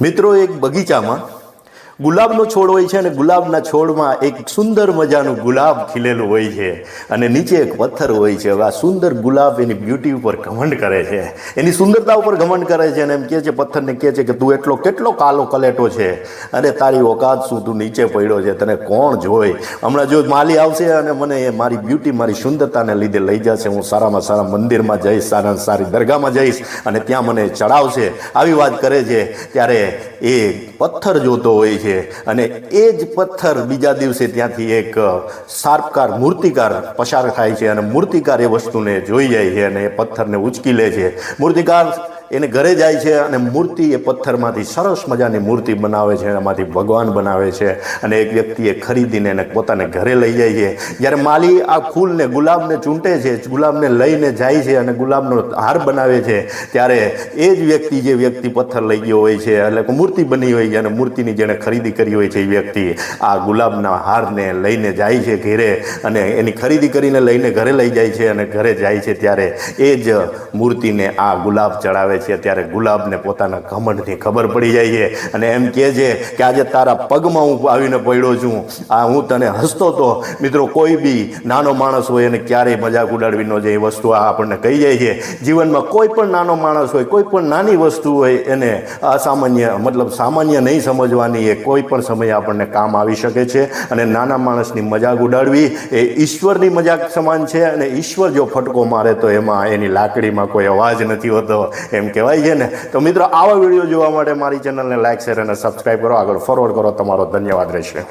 મિત્રો એક બગીચામાં ગુલાબનો છોડ હોય છે અને ગુલાબના છોડમાં એક સુંદર મજાનું ગુલાબ ખીલેલું હોય છે અને નીચે એક પથ્થર હોય છે. હવે આ સુંદર ગુલાબ એની બ્યુટી ઉપર ઘમંડ કરે છે. એની સુંદરતા ઉપર ઘમંડ કરે છે અને એમ કહે છે, પથ્થરને કહે છે કે તું એટલો કેટલો કાલો કલેટો છે. અને તારી ઓકાત શું તું નીચે પડ્યો છે? તને કોણ જોઈ હમણાં જો માલી આવશે અને મને એ મારી બ્યુટી મારી સુંદરતાને લીધે લઈ જશે. હું સારામાં સારા મંદિરમાં જઈશ સારામાં સારી દરગાહમાં જઈશ અને ત્યાં મને ચડાવશે. આવી વાત કરે છે. ત્યારે એ પથ્થર જોતો હોય છે અને એ જ પથ્થર બીજા દિવસે ત્યાંથી એક શાર્પકાર મૂર્તિકાર પસાર થાય છે અને મૂર્તિકાર એ વસ્તુને જોઈ જાય છે અને એ પથ્થરને ઉચકી લે છે. મૂર્તિકાર એને ઘરે જાય છે અને મૂર્તિ એ પથ્થરમાંથી સરસ મજાની મૂર્તિ બનાવે છે, એનામાંથી ભગવાન બનાવે છે અને એક વ્યક્તિએ ખરીદીને એને પોતાને ઘરે લઈ જાય છે. જ્યારે માલી આ ફૂલને ગુલાબને ચૂંટે છે, ગુલાબને લઈને જાય છે અને ગુલાબનો હાર બનાવે છે, ત્યારે એ જ વ્યક્તિ જે વ્યક્તિ પથ્થર લઈ ગયો હોય છે, એટલે મૂર્તિ બની હોય છે અને મૂર્તિની જેણે ખરીદી કરી હોય છે એ વ્યક્તિ, આ ગુલાબના હારને લઈને જાય છે ઘેરે અને એની ખરીદી કરીને લઈને ઘરે લઈ જાય છે અને ઘરે જાય છે ત્યારે એ જ મૂર્તિને આ ગુલાબ ચડાવે છે ત્યારે ગુલાબને પોતાના ઘમંડની ખબર પડી જાય છે. અને એમ કહે છે કે આજે તારા પગમાં હું આવીને પડ્યો છું. આ હું તને હસતો તો, મિત્રો, કોઈ બી નાનો માણસ હોય એને ક્યારેય મજાક ઉડાડવી ન જાય. વસ્તુ આ આપણને કહી જાય છે. જીવનમાં કોઈ પણ નાનો માણસ હોય, કોઈ પણ નાની વસ્તુ હોય, એને અસામાન્ય, મતલબ સામાન્ય નહીં સમજવાની એ કોઈ પણ સમયે આપણને કામ આવી શકે છે. અને નાના માણસની મજાક ઉડાડવી એ ઈશ્વરની મજાક સમાન છે. અને ઈશ્વર જો ફટકો મારે તો એમાં એની લાકડીમાં કોઈ અવાજ નથી હોતો. એમ કહેવાય છે ને. તો મિત્રો, આવા વીડિયો જોવા માટે મારી ચેનલને લાઇક શેર અને સબસ્ક્રાઈબ કરો. આગળ ફોરવર્ડ કરો. તમારો ધન્યવાદ રહેશે.